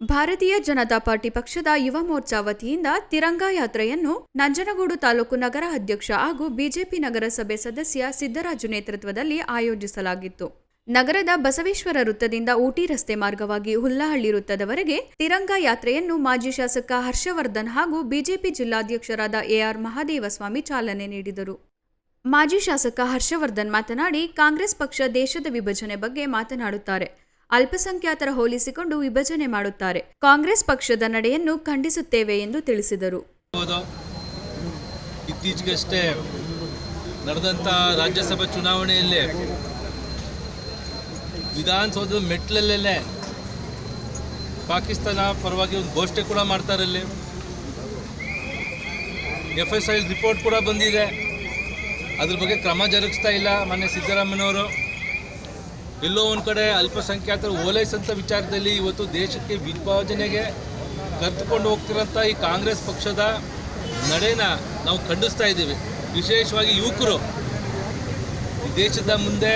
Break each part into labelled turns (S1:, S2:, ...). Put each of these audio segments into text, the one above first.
S1: ಭಾರತೀಯ ಜನತಾ ಪಾರ್ಟಿ ಪಕ್ಷದ ಯುವ ಮೋರ್ಚಾ ವತಿಯಿಂದ ತಿರಂಗಾ ಯಾತ್ರೆಯನ್ನು ನಂಜನಗೂಡು ತಾಲೂಕು ನಗರ ಅಧ್ಯಕ್ಷ ಹಾಗೂ ಬಿಜೆಪಿ ನಗರಸಭೆ ಸದಸ್ಯ ಸಿದ್ದರಾಜು ನೇತೃತ್ವದಲ್ಲಿ ಆಯೋಜಿಸಲಾಗಿತ್ತು. ನಗರದ ಬಸವೇಶ್ವರ ವೃತ್ತದಿಂದ ಊಟಿ ರಸ್ತೆ ಮಾರ್ಗವಾಗಿ ಹುಲ್ಲಹಳ್ಳಿ ವೃತ್ತದವರೆಗೆ ತಿರಂಗಾ ಯಾತ್ರೆಯನ್ನು ಮಾಜಿ ಶಾಸಕ ಹರ್ಷವರ್ಧನ್ ಹಾಗೂ ಬಿಜೆಪಿ ಜಿಲ್ಲಾಧ್ಯಕ್ಷರಾದ ಎಆರ್ ಮಹಾದೇವಸ್ವಾಮಿ ಚಾಲನೆ ನೀಡಿದರು. ಮಾಜಿ ಶಾಸಕ ಹರ್ಷವರ್ಧನ್ ಮಾತನಾಡಿ, ಕಾಂಗ್ರೆಸ್ ಪಕ್ಷ ದೇಶದ ವಿಭಜನೆ ಬಗ್ಗೆ ಮಾತನಾಡುತ್ತಾರೆ. ಅಲ್ಪಸಂಖ್ಯಾತರ ಹೋಲಿಸಿಕೊಂಡು ವಿಭಜನೆ ಮಾಡುತ್ತಾರೆ. ಕಾಂಗ್ರೆಸ್ ಪಕ್ಷದ ನಡೆಯನ್ನು ಖಂಡಿಸುತ್ತೇವೆ ಎಂದು ತಿಳಿಸಿದರು.
S2: ಇತ್ತೀಚೆಗಷ್ಟೇ ನಡೆದಂಥ ರಾಜ್ಯಸಭಾ ಚುನಾವಣೆಯಲ್ಲಿ ವಿಧಾನಸೌಧದ ಮೆಟ್ಲಲ್ಲೇ ಪಾಕಿಸ್ತಾನ ಪರವಾಗಿ ಒಂದು ಘೋಷಣೆ ಕೂಡ ಮಾಡ್ತಾರೆ ಅಲ್ಲಿ. ಎಫ್ ಎಸ್ ಐ ರಿಪೋರ್ಟ್ ಕೂಡ ಬಂದಿದೆ. ಅದ್ರ ಬಗ್ಗೆ ಕ್ರಮ ಜರುಗಿಸ್ತಾ ಇಲ್ಲ ಮೊನ್ನೆ ಸಿದ್ದರಾಮಯ್ಯನವರು. ಎಲ್ಲೋ ಒಂದು ಕಡೆ ಅಲ್ಪಸಂಖ್ಯಾತರು ಓಲೈಸಂಥ ವಿಚಾರದಲ್ಲಿ ಇವತ್ತು ದೇಶಕ್ಕೆ ವಿಭಜನೆಗೆ ಕರೆದುಕೊಂಡು ಹೋಗ್ತಿರೋಂಥ ಈ ಕಾಂಗ್ರೆಸ್ ಪಕ್ಷದ ನಡೆನ ನಾವು ಖಂಡಿಸ್ತಾ ಇದ್ದೀವಿ. ವಿಶೇಷವಾಗಿ ಯುವಕರು. ದೇಶದ ಮುಂದೆ,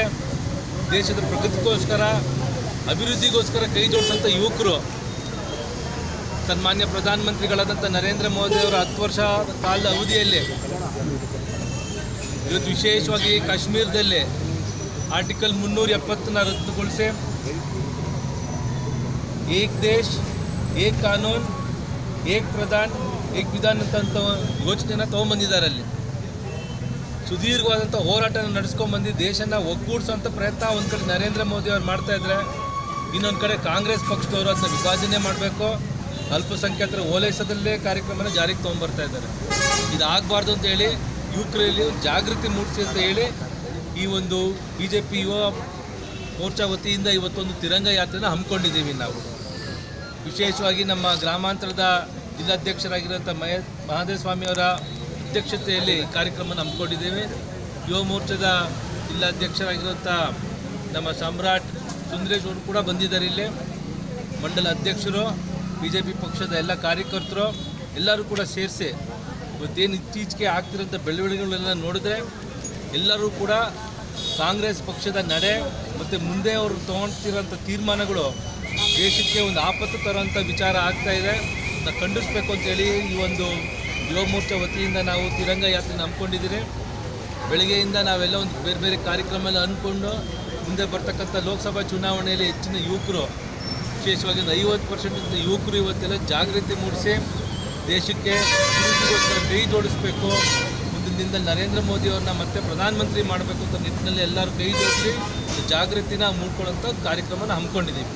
S2: ದೇಶದ ಪ್ರಗತಿಗೋಸ್ಕರ, ಅಭಿವೃದ್ಧಿಗೋಸ್ಕರ ಕೈ ಜೋಡಿಸೋಂಥ ಯುವಕರು, ಸನ್ಮಾನ್ಯ ಪ್ರಧಾನಮಂತ್ರಿಗಳಾದಂಥ ನರೇಂದ್ರ ಮೋದಿ ಅವರ ಹತ್ತು ವರ್ಷ ಕಾಲದ ಅವಧಿಯಲ್ಲಿ, ಇವತ್ತು ವಿಶೇಷವಾಗಿ ಕಾಶ್ಮೀರದಲ್ಲಿ ಆರ್ಟಿಕಲ್ ಮುನ್ನೂರ ಎಪ್ಪತ್ತನ್ನ ರದ್ದುಗೊಳಿಸಿ. ಏಕ್ ದೇಶ್, ಏಕ್ ಕಾನೂನ್, ಏಕ್ ಪ್ರಧಾನ್, ಏಕ್ ವಿಧಾನ್ ಅಂತ ಯೋಚನೆಯನ್ನು ತೊಗೊಂಬಂದಿದ್ದಾರೆ ಅಲ್ಲಿ ಸುದೀರ್ಘವಾದಂಥ ಹೋರಾಟ ನಡೆಸ್ಕೊಂಡು ಬಂದು ದೇಶನ ಒಗ್ಗೂಡಿಸೋಂಥ ಪ್ರಯತ್ನ ಒಂದು ಕಡೆ ನರೇಂದ್ರ ಮೋದಿ ಅವ್ರು ಮಾಡ್ತಾ ಇದ್ದಾರೆ ಇನ್ನೊಂದು ಕಡೆ ಕಾಂಗ್ರೆಸ್ ಪಕ್ಷದವರು ಅದನ್ನ ವಿಭಜನೆ ಮಾಡಬೇಕು. ಅಲ್ಪಸಂಖ್ಯಾತರ ಓಲೈಸದಲ್ಲೇ ಕಾರ್ಯಕ್ರಮನ ಜಾರಿಗೆ ತೊಗೊಂಬರ್ತಾ ಇದ್ದಾರೆ. ಇದಾಗಬಾರ್ದು ಅಂತ ಹೇಳಿ ಯುವಕರಲ್ಲಿ ಜಾಗೃತಿ ಮೂಡಿಸಿ ಅಂತ ಹೇಳಿ ಈ ಒಂದು B J P Yuva Morcha ವತಿಯಿಂದ ಇವತ್ತೊಂದು ತಿರಂಗ ಯಾತ್ರೆನ ಹಮ್ಮಿಕೊಂಡಿದ್ದೀವಿ ನಾವು. ವಿಶೇಷವಾಗಿ ನಮ್ಮ ಗ್ರಾಮಾಂತರದ ಜಿಲ್ಲಾಧ್ಯಕ್ಷರಾಗಿರುವಂಥ ಮಹೇ ಮಹಾದೇವ ಸ್ವಾಮಿಯವರ ಅಧ್ಯಕ್ಷತೆಯಲ್ಲಿ ಕಾರ್ಯಕ್ರಮನ ಹಮ್ಮಿಕೊಂಡಿದ್ದೇವೆ. ಯುವ ಮೋರ್ಚಾದ ಜಿಲ್ಲಾಧ್ಯಕ್ಷರಾಗಿರುವಂಥ ನಮ್ಮ ಸಮ್ರಾಟ್ ಸುಂದರೇಶ್ ಅವರು ಕೂಡ ಬಂದಿದ್ದಾರೆ ಇಲ್ಲಿ. ಮಂಡಲ ಅಧ್ಯಕ್ಷರು ಬಿ ಜೆ ಪಿ ಪಕ್ಷದ ಎಲ್ಲ ಕಾರ್ಯಕರ್ತರು ಎಲ್ಲರೂ ಕೂಡ ಸೇರಿಸಿ ಇವತ್ತೇನು ಇತ್ತೀಚೆಗೆ ಆಗ್ತಿರೋಂಥ ಬೆಳವಣಿಗೆಗಳೆಲ್ಲ ನೋಡಿದ್ರೆ ಎಲ್ಲರೂ ಕೂಡ ಕಾಂಗ್ರೆಸ್ ಪಕ್ಷದ ನಡೆ ಮತ್ತು ಮುಂದೆ ಅವರು ತೊಗೊಳ್ತಿರೋಂಥ ತೀರ್ಮಾನಗಳು ದೇಶಕ್ಕೆ ಒಂದು ಆಪತ್ತು ತರೋಂಥ ವಿಚಾರ ಆಗ್ತಾ ಇದೆ. ಅದನ್ನು ಖಂಡಿಸ್ಬೇಕು ಅಂತೇಳಿ ಈ ಒಂದು ಯುವ ವತಿಯಿಂದ ನಾವು ತಿರಂಗ ಯಾತ್ರೆ ನಂಬ್ಕೊಂಡಿದ್ದೀರಿ ಬೆಳಗ್ಗೆಯಿಂದ ನಾವೆಲ್ಲ ಒಂದು ಬೇರೆ ಬೇರೆ ಕಾರ್ಯಕ್ರಮ ಎಲ್ಲ ಅಂದ್ಕೊಂಡು ಮುಂದೆ ಬರ್ತಕ್ಕಂಥ ಲೋಕಸಭಾ ಚುನಾವಣೆಯಲ್ಲಿ ಹೆಚ್ಚಿನ ಯುವಕರು, ವಿಶೇಷವಾಗಿ ಒಂದು ಐವತ್ತು ಪರ್ಸೆಂಟ್ ಯುವಕರು ಇವತ್ತೆಲ್ಲ ಜಾಗೃತಿ ಮೂಡಿಸಿ ದೇಶಕ್ಕೆ ಕೈ ಜೋಡಿಸ್ಬೇಕು. ಮುಂದಿನ ನರೇಂದ್ರ ಮೋದಿ ಅವ್ರನ್ನ ಮತ್ತೆ ಪ್ರಧಾನಮಂತ್ರಿ ಮಾಡಬೇಕು ಅಂತ ನಿಟ್ಟಿನಲ್ಲಿ ಎಲ್ಲರೂ ಕೈ ಜೋಡಿಸಿ ಜಾಗೃತಿನ ಮೂಡ್ಕೊಳ್ಳೋಂಥ ಕಾರ್ಯಕ್ರಮನ ಹಮ್ಮಿಕೊಂಡಿದ್ದೀವಿ.